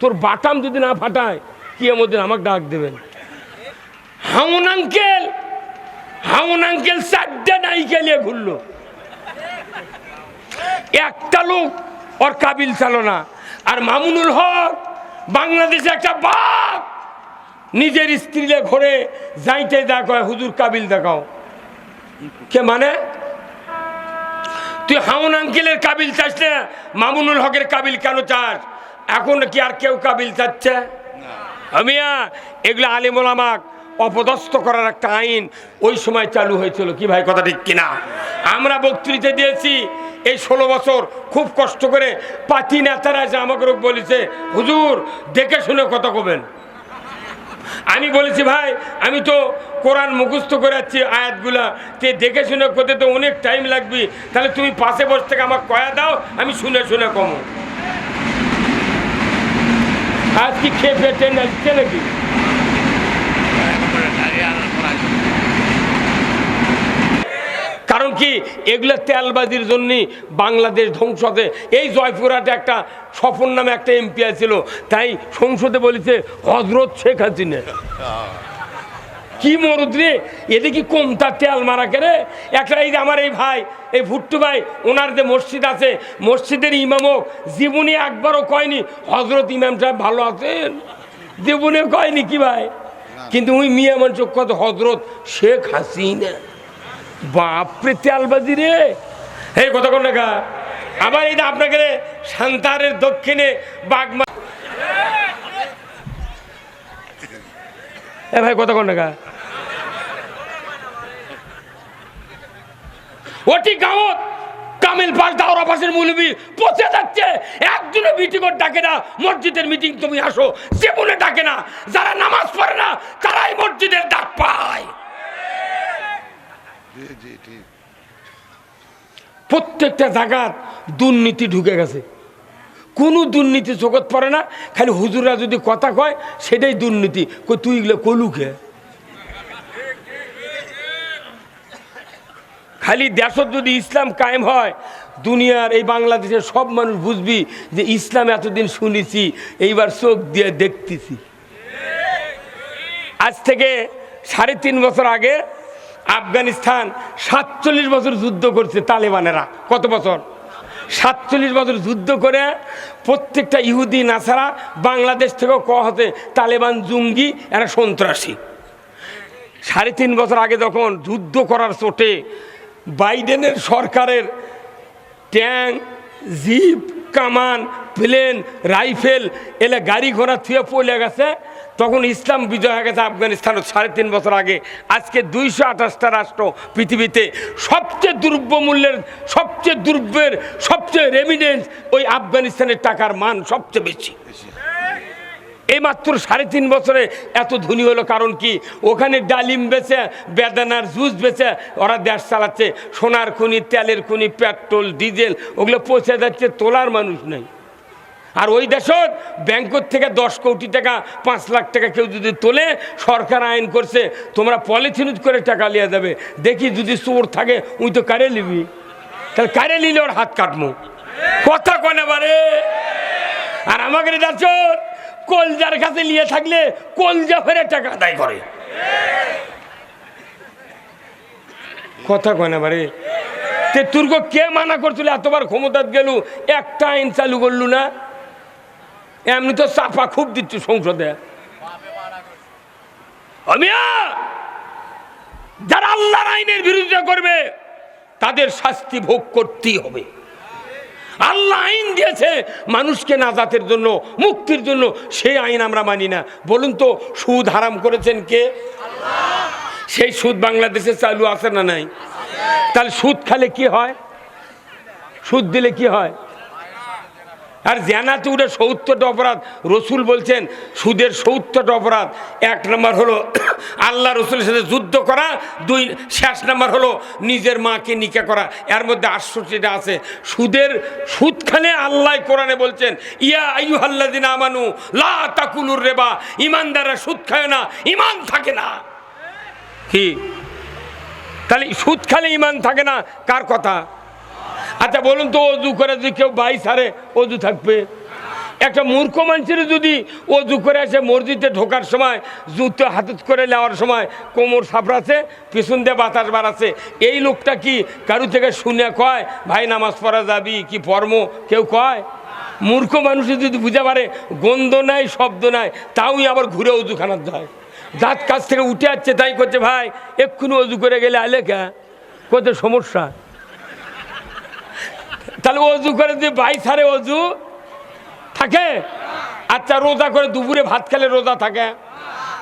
তোর বাটাম যদি না ফাটায় কি মধ্যে আমাকে ডাক দেবেন। হাউন আঙ্কেল হাউন আঙ্কেল চারটে নায়িকা নিয়ে ঘুরলো। একটা লোক ওর কাবিল চালো না। আর মামুনুল হক, বাংলাদেশে একটা বাপ নিজের স্ত্রীলে ঘরে, যাইতে দেখায়, হুজুর কাবিল দেখাও। কে মানে? তুই হাউন আঙ্কেলের কাবিল চাস না, মামুনুল হকের কাবিল কেন চাস? এখন কি আর কেউ কাবিল চাচ্ছে? আমিয়া এগুলো আলিমুল আমাক অপদস্থ করার একটা আইন ওই সময় চালু হয়েছিল। কি ভাই কথা ঠিক কিনা? আমরা বক্তৃতা দিয়েছি এই ষোলো বছর খুব কষ্ট করে পাতি নেতারা যে আমাকে বলেছে হুজুর দেখে শুনে কথা কবেন। আমি বলেছি ভাই আমি তো কোরআন মুখস্থ করে যাচ্ছি আয়াতগুলা তে দেখে শুনে করতে তো অনেক টাইম লাগবে। তাহলে তুমি পাশে বসে থেকে আমাকে কয়া দাও আমি শুনে শুনে কমো। আজ কি খেয়ে ফেয়ে ট্রেন আসছে নাকি কারণ কি? এগুলো তেলবাজির জন্য বাংলাদেশ ধ্বংস হবে এই জয়পুরহাটে একটা সফর নামে একটা এমপি ছিল তাই সংসদে বলেছে হজরত শেখ হাসিনা। কি মরুদ রে? এতে কি কমতার তেল মারা কেরে একটা এই আমার এই ভাই, এই ভুট্টু ভাই, ওনার যে মসজিদ আছে, মসজিদের ইমামক, জীবনে একবারও কয়নি। হজরত ইমাম সাহেব ভালো আছেন? জীবনে কয়নি কি ভাই? কিন্তু ওই মিয়া মানুষ কত হজরত শেখ হাসিনা। বাপরে, তেলবাজি রে! হে কত কোন টাকা আবার এই আপনাকে সান্তারের দক্ষিণে বাগমা এ ভাই কত কোন টাকা ওটি গাঁৱত কামিল পাল দাওরা পাশের মুলবি পচে যাচ্ছে। একজনে মিটিং ডাকে না। মসজিদের মিটিং তুমি আসো। জীবনে ডাকে না। যারা নামাজ পড়ে না তারাই মসজিদের ডাক পায়। প্রত্যেকটা জায়গার দুর্নীতি ঢুকে গেছে। কোনো দুর্নীতি চোখত পড়ে না, খালি হুজুরা যদি কথা কয়, সেটাই দুর্নীতি। তুই এগুলো কলুকে খালি দেশত যদি ইসলাম কায়েম হয়, দুনিয়ার এই বাংলাদেশের সব মানুষ বুঝবি যে ইসলাম এতদিন শুনেছি, এইবার চোখ দিয়ে দেখতেছি। আজ থেকে সাড়ে তিন বছর আগে আফগানিস্তান সাতচল্লিশ বছর যুদ্ধ করছে তালেবানেরা। কত বছর? সাতচল্লিশ বছর যুদ্ধ করে প্রত্যেকটা ইহুদি, নাসারা বাংলাদেশ থেকেও ক হতে তালেবান, জঙ্গি, এরা সন্ত্রাসী। সাড়ে তিন বছর আগে যখন যুদ্ধ করার চোটে বাইডেনের সরকারের ট্যাঙ্ক জিপ, কামান, প্লেন, রাইফেল, এলে গাড়ি ঘোড়া থুয়ে পড়ে গেছে তখন ইসলাম বিজয় হয়ে গেছে আফগানিস্তানের সাড়ে তিন বছর আগে। আজকে দুইশো আঠাশটা রাষ্ট্র পৃথিবীতে সবচেয়ে দ্রব্য মূল্যের, সবচেয়ে দ্রব্যের সবচেয়ে রেমিডেন্স ওই আফগানিস্তানের টাকার মান সবচেয়ে বেশি। এই মাত্র সাড়ে তিন বছরে এত ধনী হলো কারণ কি? ওখানে ডালিম বেচে, বেদানার জুস বেচে, ওরা দেশ চালাচ্ছে। সোনার খুনি, তেলের খনি, পেট্রোল, ডিজেল, ওগুলো পৌঁছে যাচ্ছে, তোলার মানুষ নেই। আর ওই দেশত ব্যাংকর থেকে দশ কোটি টাকা, পাঁচ লাখ টাকা কেউ যদি তোলে, সরকার আইন করছে, তোমরা পলিথিন করে টাকা নিয়ে যাবে। দেখি যদি চোর থাকে, উই তো কারে নিবি তাহলে কারে নিলে ওর হাত কাটমো? কথা কনে বারে। আর আমাকে যাচ্ছ কলজার কাছে নিয়ে থাকলে কলজা ফেরে টাকা আদায় করে। কথা কয় না বারে। তে তুর্গ কে মানা করছিল, এতবার ক্ষমতা গেল? একটা আইন চালু করলু না? এমনি তো চাপা খুব দিচ্ছ সংসদে। যারা আল্লাহর আইনের বিরোধিতা করবে, তাদের শাস্তি ভোগ করতেই হবে। আল্লাহ আইন দিয়েছে, মানুষকে নাজাতের জন্য, মুক্তির জন্য, সেই আইন আমরা মানি না। বলুন তো, সুদ হারাম করেছেন কে? সেই সুদ বাংলাদেশে চালু আছে না নাই? তাহলে সুদ খালে কি হয়? সুদ দিলে কি হয়? আর জেনাতে উঠে সত্তরটা অপরাধ, রসুল বলছেন, সুদের সত্তরটা অপরাধ। এক নম্বর হলো, আল্লাহ রসুলের সাথে যুদ্ধ করা, দুই, শেষ নম্বর হলো, নিজের মাকে নিকা করা। এর মধ্যে আটষট্টিটা আছে। সুদের সুদখানে আল্লাহ কোরআনে বলছেন, ইয়া আয়ু আল্লাদিন আমানু, লা তাকুলুর রেবা। ইমানদাররা সুদ খায় না, ইমান থাকে না। কি? তাহলে সুদ খালে ইমান থাকে না, কার কথা? আচ্ছা বলুন তো, অজু করে যদি কেউ বাই সারে, অজু থাকবে? একটা মূর্খ মানুষের যদি অজু করে আসে মসজিদে ঢোকার সময়, জুতো হাতত করে নেওয়ার সময় কোমর সাপড়াছে পিছন দিয়ে বাতাস বাড়াচ্ছে এই লোকটা কি কারু থেকে শুনে কয়, ভাই, নামাজ পড়া যাবি, কি পর্ম কেউ কয়? মূর্খ মানুষে যদি বুঝে পারে, গন্ধ নাই, শব্দ নাই তাওই আবার ঘুরে অজু অজুখানার যায়। দাঁত কাছ থেকে উঠে আসছে, তাই করছে, ভাই, এক্ষুনি অজু করে গেলে আলে কে? কোথায় সমস্যা? তাহলে অজু করে যে বাই সারে অজু থাকে? আচ্ছা রোজা করে দুপুরে ভাত খেলে রোজা থাকে।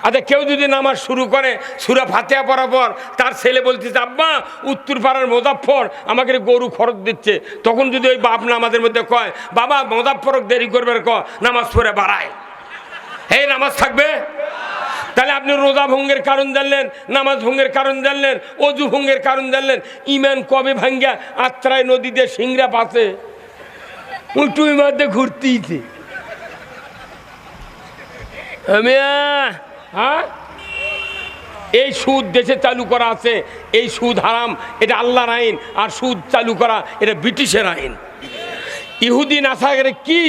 আচ্ছা কেউ যদি নামাজ শুরু করে সুরা ফাতেহা পড়ার পর তার ছেলে বলতেছে, আব্বা, উত্তর পাড়ার মোজাফর আমাকে গরু খরচ দিচ্ছে। তখন যদি ওই বাপ নামাজের মধ্যে কয়, বাবা মোজাফরক দেরি করবে ক, নামাজ পড়ে বাড়ায়। এই নামাজ থাকবে? তাহলে আপনি রোজা ভঙ্গের কারণ জানলেন, নামাজ ভঙ্গের কারণ জানলেন, অজু ভঙ্গের কারণ জানলেন ইমান কবে ভাঙ্গা আত্রায় নদীতে সিংড়া পাশে উল্টুই মধ্যে ঘুরতেইছে হ্যাঁ? এই সুদ দেশে চালু করা আছে, এই সুদ হারাম, এটা আল্লাহর আইন, আর সুদ চালু করা, এটা ব্রিটিশের আইন। ইহুদি নাসাগের কি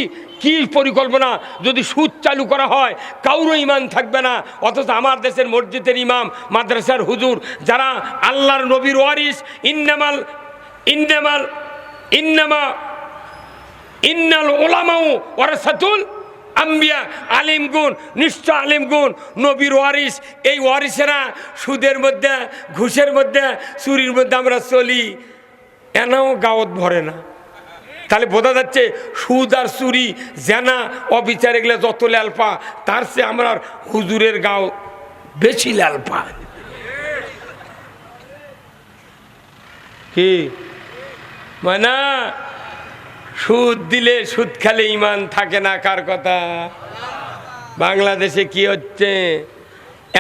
কি পরিকল্পনা? যদি সুদ চালু করা হয় কাউরও ইমান থাকবে না। অথচ আমার দেশের মসজিদের ইমাম, মাদ্রাসার হুজুর, যারা আল্লাহর নবীর ওয়ারিস, ইন্নামাল ইন্নামাল, ইন্নামা, ইন্নাল ওলামাউ ওয়ারাসাতুল আম্বিয়া। আলিম গুণ, নিশ্চয় আলিম গুণ, নবীর ওয়ারিস। এই ওয়ারিসেরা সুদের মধ্যে, ঘুষের মধ্যে, চুরির মধ্যে আমরা চলি। এনাও গাওত ভরে না। তাহলে বোঝা যাচ্ছে সুদ আর চুরি, জেনা, অবিচার, এগুলো যত লালপা তার চেয়ে আমরা হুজুরের গাও বেশি লালপা কি? মানে সুদ দিলে সুদ খেলে ইমান থাকে না, কার কথা? বাংলাদেশে কি হচ্ছে?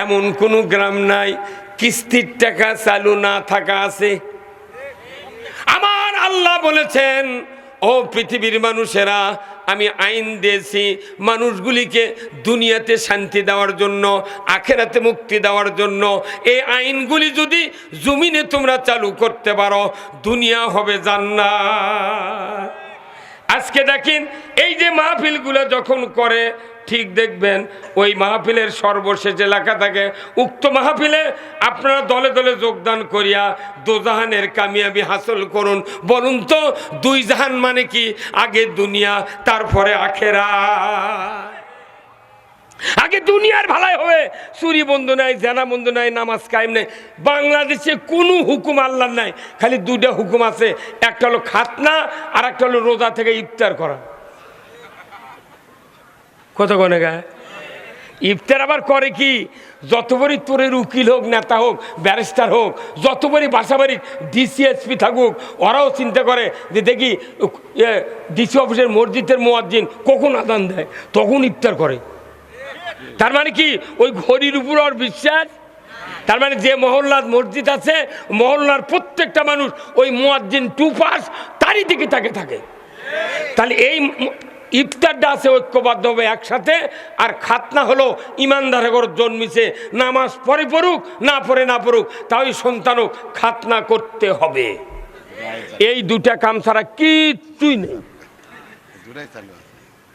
এমন কোনো গ্রাম নাই, কিস্তির টাকা চালু না থাকা আছে। আমার আল্লাহ বলেছেন ও পৃথিবীর মানুষেরা, আমি আইন দিয়েছি মানুষগুলিকে দুনিয়াতে শান্তি দেওয়ার জন্য, আখেরাতে মুক্তি দেওয়ার জন্য। এই আইনগুলি যদি জমিনে তোমরা চালু করতে পারো, দুনিয়া হবে জান্নাত। আজকে দেখেন, এই যে মাহফিলগুলো যখন করে, ঠিক দেখবেন, ওই মাহফিলের সর্বশেষ এলাকা থাকে, উক্ত মাহফিলে আপনারা দলে দলে যোগদান করিয়া দোজাহানের কামিয়াবি হাসল করুন। বলুন তো, দুই জাহান মানে কি? আগে দুনিয়া, তারপরে আখেরা আগে দুনিয়ার ভালাই হবে। চুরি বন্ধু নাই, জানা বন্ধু নাই, নামাজ কায়েম নেই। বাংলাদেশে কোনো হুকুম আল্লাহ নাই। খালি দুটা হুকুম আছে। একটা হলো খাতনা, আর একটা হলো রোজা থেকে ইফতার করা। কত কনে গায়ে? ইফতার আবার করে কি? যত বড়ই তোরের উকিল হোক, নেতা হোক, ব্যারিস্টার হোক, যত বড়ই বাসাবাড়ির ডিসিএসপি থাকুক, ওরাও চিন্তা করে যে দেখি ডিসি অফিসের মসজিদের মোয়াজ্জিন কখন আদান দেয়? তখন ইফতার করে। তার মানে কি? ওই ঘড়ির উপর ওর বিশ্বাস? তার মানে যে মহল্লার মসজিদ আছে মহল্লার প্রত্যেকটা মানুষ ওই মোয়াজ্জিন টু পাস তারই দিকে তাকে থাকে। তাহলে এই ইফতারটা আছে ঐক্যবদ্ধ হবে একসাথে আর খাতনা হলো ইমানদার ঘর জন্মিছে নামাজ পরে পড়ুক না পড়ে না পড়ুক তাই সন্তানও খাতনা করতে হবে। এই দুটা কাম ছাড়া কিচ্ছুই নেই।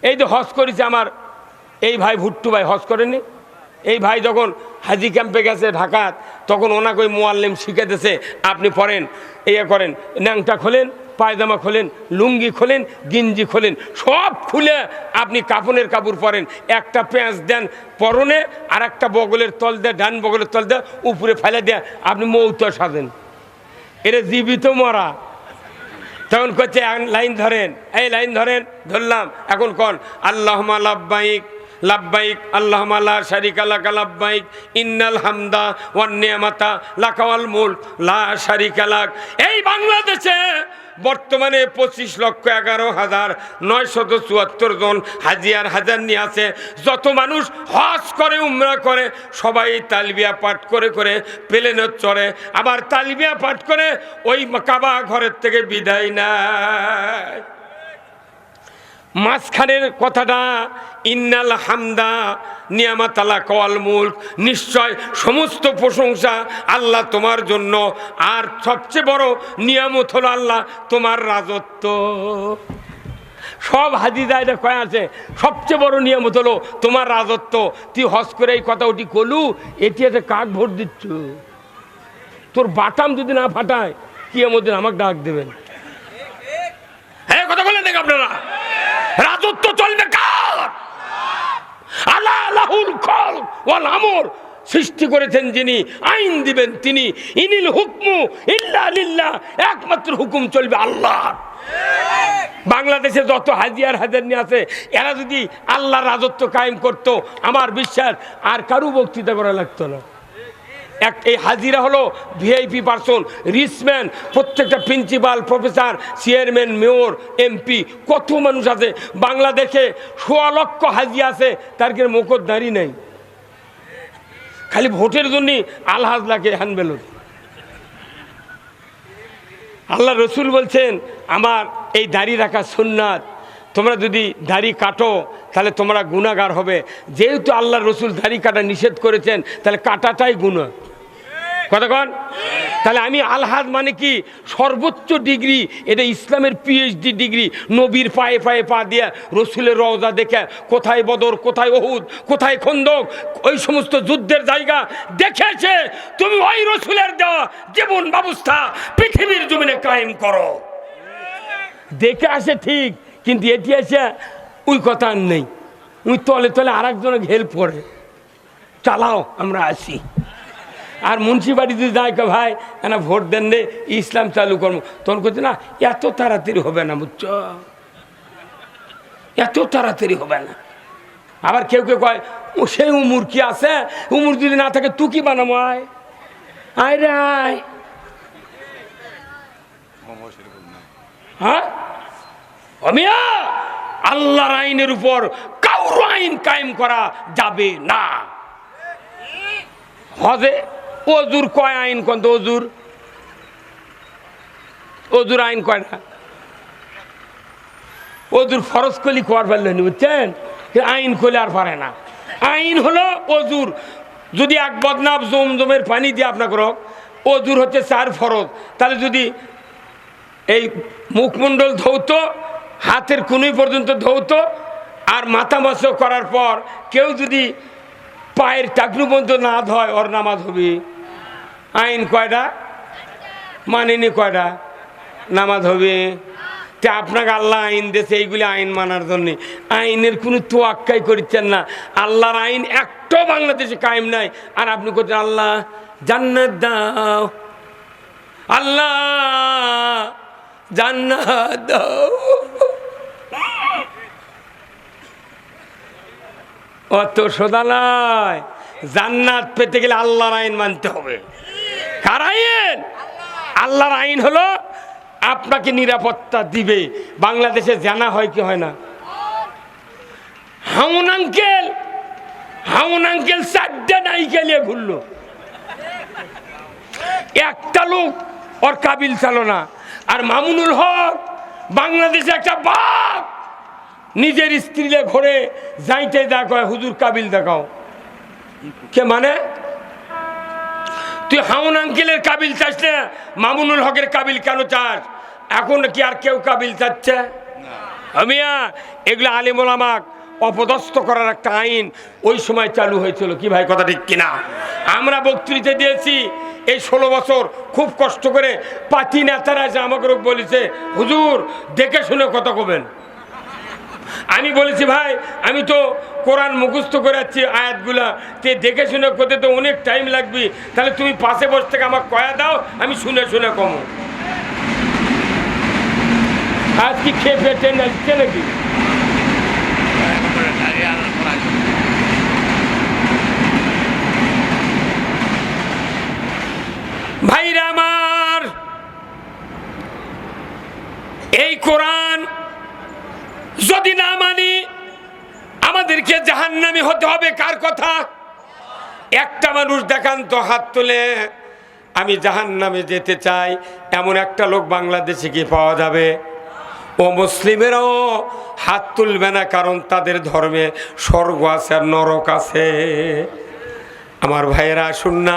এই যে হজ করেছে আমার এই ভাই ভুট্টু ভাই হজ করেনি এই ভাই যখন হাজি ক্যাম্পে গেছে ঢাকাত, তখন ওনাকে ওই মোয়াল্লিম শিখেতেছে আপনি পড়েন ইয়ে করেন, ন্যাংটা খোলেন, পায়জামা খোলেন, লুঙ্গি খোলেন, গিঞ্জি খোলেন, সব খুলে আপনি কাপনের কাপড় পরেন। একটা পেঁয়াজ দেন পরনে আর একটা বগলের তল দেয়, ডান বগলের তল দেয়, উপরে ফেলে দেয়, আপনি মৌত সাজেন এটা জীবিত মরা। তখন করছে লাইন ধরেন, এই লাইন ধরেন, ধরলাম, এখন কন আল্লাহ লাভবাইক লাভবাইক আল্লাহ লা শারিক লাকা লাভবাইক ইন্নাল হামদা ওয়ান নিয়ামাতা লাকাওয়াল মুল লা শারিক লাক। এই বাংলাদেশে বর্তমানে পঁচিশ লক্ষ এগারো হাজার নয়শত চুয়াত্তর জন হাজিয়ার হাজার নিয়ে আছে। যত মানুষ হজ করে, উমরা করে, সবাই তালবিয়া পাঠ করে করে প্লেনে চড়ে। আবার তালবিয়া পাঠ করে ওই কাবা ঘরের থেকে বিদায় নেয়। মাঝখানের কথাটা, ইন্নাল হামদা নিয়ামাতালা কওয়াল মুল্ক। নিশ্চয় সমস্ত প্রশংসা আল্লাহ তোমার জন্য। আর সবচেয়ে বড় নিয়ামত হলো আল্লাহ তোমার রাজত্ব। সব হাদিদা এটা কয় আছে, সবচেয়ে বড় নিয়মত হলো তোমার রাজত্ব। তুই হজ করে এই কথা ওটি কলু এটি একটা কাক ভোট দিচ্ছ? তোর বাটাম যদি না ফাটায় কি এমন আমাকে ডাক দেবেন হ্যাঁ কথা বলেন নাকি আপনারা রাজত্ব চলবে কার আল্লাহ আল্লাহুল খল ওয়াল আমর সৃষ্টি করেছেন যিনি, আইন দিবেন তিনি। ইনিল হুকমু ইল্লা লিল্লাহ একমাত্র হুকুম চলবে আল্লাহ বাংলাদেশে যত হাজিয়ার হাজার নিয়ে আছে, এরা যদি আল্লাহর রাজত্ব কায়েম করত, আমার বিশ্বাস আর কারু বক্তৃতা করা লাগতো না। এক, এই হাজিরা হলো ভিআইপি পার্সন, রিচম্যান, প্রত্যেকটা principal, professor, chairman, mayor, MP, কত মানুষ আছে। বাংলাদেশে সোয়া লক্ষ হাজি আছে, তার কি মুখর দাঁড়ি নেই। খালি ভোটের জন্যই আলহাজ লাগে হ্যানবেলুন আল্লাহ রসুল বলছেন, আমার এই দাড়ি রাখা সুন্নাত, তোমরা যদি দাড়ি কাটো, তাহলে তোমরা গুণাগার হবে। যেহেতু আল্লাহ রসুল দাড়ি কাটা নিষেধ করেছেন, তাহলে কাটাটাই গুণা কতক্ষণ তাহলে আমি আলহাদ মানে কি? সর্বোচ্চ ডিগ্রি, এটা ইসলামের পিএইচডি ডিগ্রি, নবীর পায়ে পায়ে পা দিয়ে রসুলের রওজা দেখে কোথায় বদর, কোথায় ওহুদ কোথায় খন্দক, ওই সমস্ত যুদ্ধের জায়গা দেখেছে। তুমি ওই রসুলের দেওয়া জীবন ব্যবস্থা পৃথিবীর জমিনে কায়েম করো। দেখে আসে ঠিক, কিন্তু এটি এসে ওই কথা আর নেই। ওই তলে তলে আর একজনের হেল্প করে। চালাও, আমরা আসি। আর যদি যায় কে ভাই না ভোট দেন রে? ইসলাম চালু করব। তখন করছে না, এত তাড়াতাড়ি হবে না, বুঝছ? এত তাড়াতাড়ি হবে না। আবার কেউ কেউ কয় সেই উমুর কি আছে? উমুর যদি না থাকে, তু কি বানাবো, আয়? রে, আয়। হ্যাঁ? আল্লাহর আইনের উপর কাউর আইন কায়েম করা যাবে না। হজে অজুর কয় আইন কোন তো অজুর? অজুর আইন কয়টা অজুর ফরজ কলি কোয়ার পারলেন বুঝছেন? আইন করলে আর পারে না। আইন হলো অজুর। যদি এক বদনাব জমজমের পানি দিয়ে আপনাকে রক অজুর হচ্ছে চার ফরজ। তাহলে যদি এই মুখমণ্ডল ধৌত, হাতের কুনুই পর্যন্ত ধৌত, আর মাথা মাছ করার পর কেউ যদি পায়ের টাকনু পর্যন্ত না ধয়, ওর নামাজ হবে। আইন কয়টা? মানেনি কয়টা? নামাজ হবে। তে আপনাকে আল্লাহ আইন দিয়েছে, এইগুলি আইন মানার জন্য। আইনের কোনো তোয়াক্কাই করছেন না। আল্লাহর আইন একটাও বাংলাদেশে কায়েম নাই। আর আপনি করছেন আল্লাহ, জান্নাত দাও। আল্লাহ, জান্নাত দাও। অত সোদা নয়। জান্নাত পেতে গেলে আল্লাহর আইন মানতে হবে। কার আইন? আল্লাহর আইন হলো আপনাকে নিরাপত্তা দিবে। বাংলাদেশে জানা হয় কি হয় না? হাউন আঙ্কেল হাউন আঙ্কেল চারটে নিয়ে ঘুরলো। একটা লোক ওর কাবিল চালো না। আর মামুনুল হক, বাংলাদেশে একটা বাঘ নিজের স্ত্রীলে ঘরে যাইতে দেখো হুজুর কাবিল দেখাও। কে মানে? তুই হাউন আঙ্কেলের কাবিল চাস না? মামুনুল হকের কাবিল কেন চাস? এখন কি আর কেউ কাবিল চাচ্ছে? আমিয়া, এগুলো আলিমুল আমাক অপদস্থ করার একটা আইন ওই সময় চালু হয়েছিল। কি ভাই, কথা ঠিক কিনা? আমরা বক্তৃতা দিয়েছি এই ষোলো বছর খুব কষ্ট করে পাতি নেতারা এসে আমাকে বলেছে। হুজুর, দেখে শুনে কথা কবেন। আমি বলেছি, ভাই, আমি তো কোরআন মুখস্থ করে যাচ্ছি আয়াতগুলা। তে দেখে শুনে করতে তো অনেক টাইম লাগবে। তাহলে তুমি পাশে বসে থেকে আমার কয়া দাও, আমি শুনে শুনে কমো। আজ কি খেয়ে পেটে নাচছে নাকি? ভাইরা আমার, এই কোরআন যদি না মানি আমাদেরকে জাহান্নামি হতে হবে, কার কথা? একটা মানুষ দেখান তো হাত তুলে, আমি জাহান্নামে যেতে চাই, এমন একটা লোক বাংলাদেশে কি পাওয়া যাবে? ও মুসলিমেরাও হাত তুলবে না, কারণ তাদের ধর্মে স্বর্গ আছে আর নরক আছে। আমার ভাইয়েরা আসুন না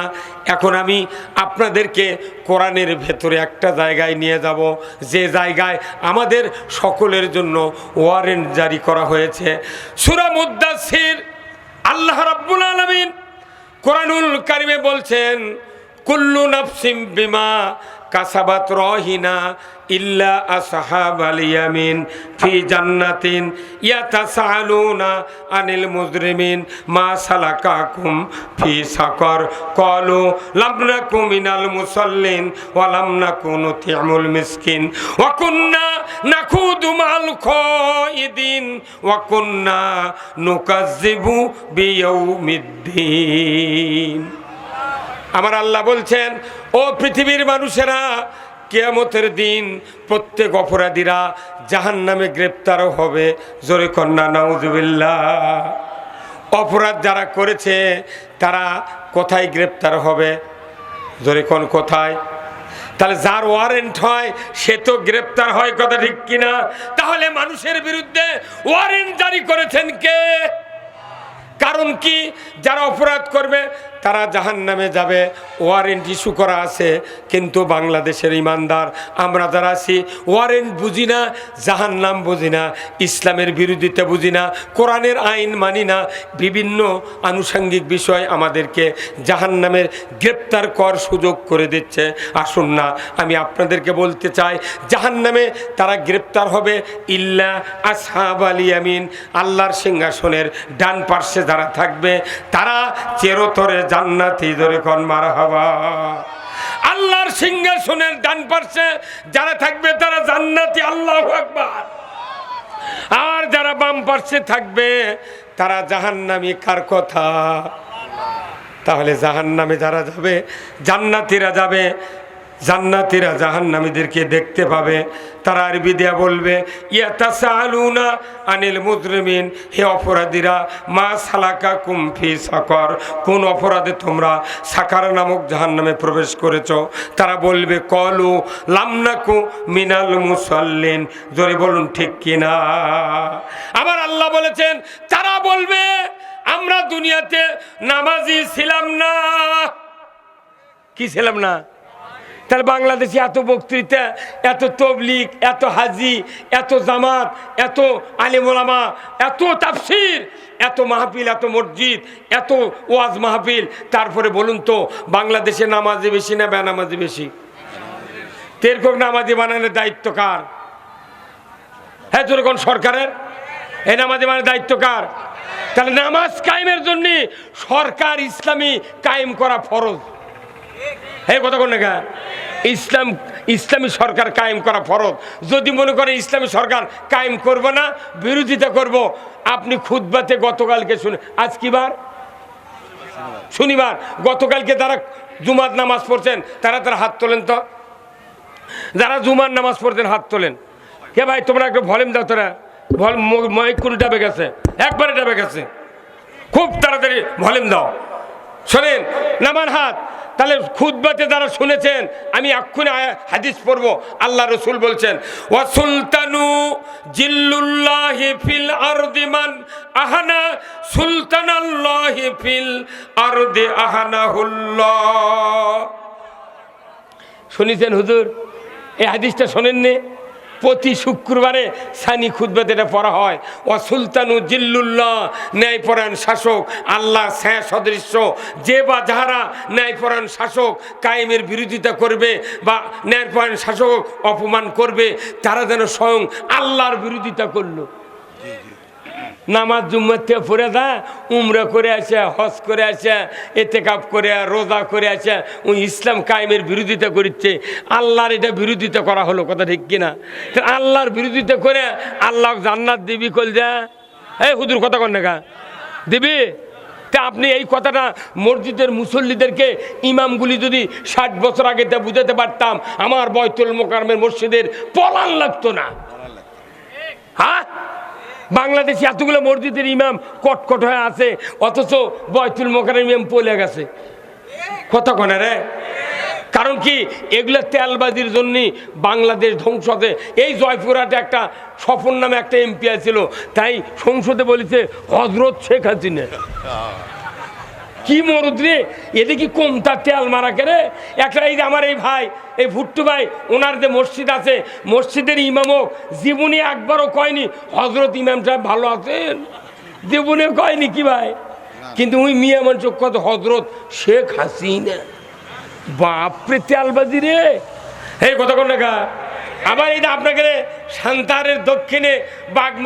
এখন আমি আপনাদেরকে কোরআনের ভেতরে একটা জায়গায় নিয়ে যাব। যে জায়গায় আমাদের সকলের জন্য ওয়ারেন্ট জারি করা হয়েছে। সুরা মুদাসির আল্লাহ রাব্বুল আলমিন কোরআনুল কারিমে বলছেন, কুল্লু নাফসিম বিমা কাসাবাত রহিনা ইল্লা আসহাব আল ইয়ামিন ফি জান্নাতিন ইয়াতাসালুনা আনিল মুজরিমিন মা সালাকাকুম ফি সাকর। ক্বালু, লাম নাকু মিনাল মুসাল্লিন ওয়া লাম নাকু নুতি'মুল মিসকিন। ওয়া কুন্না নাখুদু মাল খাইদিন ওয়া কুন্না নুকাজ্জিবু বিয়াউমিদ্দিন। আমার আল্লাহ বলছেন, ও পৃথিবীর মানুষেরা, কেয়ামতের দিন প্রত্যেক অপরাধীরা জাহান নামে গ্রেপ্তার হবে। জোরে কন্যা, নাউজুবিল্লাহ। অপরাধ যারা করেছে, তারা কোথায় গ্রেপ্তার হবে? জোরে কোন কোথায়? তাহলে যার ওয়ারেন্ট হয়, সে তো গ্রেপ্তার হয় কথা ঠিক কিনা? তাহলে মানুষের বিরুদ্ধে ওয়ারেন্ট জারি করেছেন কে? কারণ কি? যারা অপরাধ করবে তারা জাহান নামে যাবে, ওয়ারেন্ট ইস্যু করা আছে, কিন্তু বাংলাদেশের ইমানদার, আমরা যারা আছি, ওয়ারেন্ট বুঝি না জাহান নাম বুঝি না, ইসলামের বিরোধিতা বুঝি না, কোরআনের আইন মানি না, বিভিন্ন আনুষঙ্গিক বিষয় আমাদেরকে জাহান নামের গ্রেপ্তার কর সুযোগ করে দিচ্ছে। আসুন না, আমি আপনাদেরকে বলতে চাই জাহান নামে তারা গ্রেপ্তার হবে ইল্লা আসহাব আলী আমিন আল্লাহর সিংহাসনের ডান পার্শ্বে যারা থাকবে, তারা চেরোতরে জান্নাতি ধরে কন মারা হবা আল্লাহর সিংহাসনের ডান পারছে যারা থাকবে, তারা জান্নাতি, আল্লাহ আকবার। আর যারা বাম পারছে থাকবে, তারা জাহান্নামি কার কথা? তাহলে জাহান্নামে যারা যাবে, জান্নাতিরা যাবে জান্নাতিরা জাহান্নামীদেরকে দেখতে পাবে, তারা আরবি দেয়া বলবে, ইয়াতাসালুনা আনিল মুজরিমিন হে অপরাধীরা, মা সালাকা কুমফি সাকর কোন অপরাধে তোমরা সাকার নামক জাহান্নামে প্রবেশ করেছ? তারা বলবে, কলু লামনাকু মিনাল মুসাল্লিন জোরে বলুন, ঠিক কিনা? আবার আল্লাহ বলেছেন, তারা বলবে, আমরা দুনিয়াতে নামাজি ছিলাম না। কি ছিলাম না? তাহলে বাংলাদেশে এত বক্তৃতা, এত তবলিক এত হাজি, এত জামাত, এত আলিমোলামা এত তাফসির, এত মাহফিল, এত মসজিদ, এত ওয়াজ মাহফিল। তারপরে বলুন তো, বাংলাদেশে নামাজি বেশি না বেনামাজি বেশি? তেরকক নামাজি বানানোর দায়িত্ব কার? হ্যাঁ যেরকম সরকারের? এই নামাজি মানে দায়িত্ব কার? তাহলে নামাজ কায়েমের জন্য সরকার ইসলামী কায়েম করা ফরজ। হ্যাঁ কথা কোন না ইসলাম, ইসলামী সরকার কায়েম করা ফরজ। যদি মনে করে ইসলামী সরকার কায়েম করব না, বিরোধিতা করব, আপনি খুদবাতে গতকালকে শুনে আজ কি বার? শনিবার। গতকালকে তারা জুমার নামাজ পড়ছেন, তারা তারা হাত তোলেন তো? যারা জুমার নামাজ পড়তেন হাত তোলেন। কে ভাই, তোমরা একটু ভলিউম দাও তোরা। ভল কোন ডাবে গেছে। একবারে ডাবে গেছে। খুব তাড়াতাড়ি ভলিউম দাও। শোনেন নামার হাত। তাহলে খুদবাতে যারা শুনেছেন, আমি এক্ষুনি হাদিস পড়ব। আল্লাহ রসুল বলছেন ও সুলতানু জিল্লুল্লাহি ফিল আরদিমান আহানা, সুলতানাল্লাহি ফিল আহানা আহানাহুল্লাহ। শুনেছেন হুজুর? এই হাদিসটা শোনেননি? প্রতি শুক্রবারে সানি খুদ্বাতে এটা পড়া হয়। ও সুলতানু জিল্লুল্লাহ, ন্যায়পরায়ণ শাসক আল্লাহ স্যাঁ সদৃশ্য যে বা যাহারা ন্যায়পরায়ণ শাসক কায়েমের বিরোধিতা করবে বা ন্যায়পরায়ণ শাসক অপমান করবে, তারা যেন স্বয়ং আল্লাহর বিরোধিতা করল। নামাজ জুম্মার থেকে পড়ে দা উমরা করে আসে হজ করে আসে এতে কাপ করে রোজা করে আসে ওই ইসলাম কায়েমের বিরোধিতা করছে আল্লাহর এটা বিরোধিতা করা হলো কথা ঠিক কিনা আল্লাহর বিরোধিতা করে আল্লাহ জান্নাত দিবি কল যা। এই হুদুর কথা কন না দিবি? তা আপনি এই কথাটা মসজিদের মুসল্লিদেরকে ইমামগুলি যদি ষাট বছর আগে তা বুঝাতে পারতাম আমার বয়তুল মোকারমের মসজিদের পলান লাগতো না। হ্যাঁ? বাংলাদেশে এতগুলো মসজিদের ইমাম কটকট হয়ে আছে, অথচ বয়তুল মোকার ইমাম পলে গেছে। কথা কনে রে? কারণ কি, এগুলো তেলবাজির জন্য বাংলাদেশ ধ্বংস হতে, এই জয়পুরহাটে একটা সফর নামে একটা এমপি ছিল তাই সংসদে বলেছে হজরত শেখ হাসিনা। কি মরুদ রে? এতে কি তেল মারা কেরে একটা এই আমার এই ভাই, এই ভুট্টু ভাই, ওনার যে মসজিদ আছে, মসজিদের ইমামক, জীবনে একবারও কয়নি। হজরত ইমাম সাহেব ভালো আছেন? জীবনে কয়নি কি ভাই? কিন্তু ওই মিয়া মানুষ কত হজরত শেখ হাসিনা। বাপরে, তেলবাজি রে! এই কথা কোন আবার এই আপনাকে সান্তারের দক্ষিণে বাগমা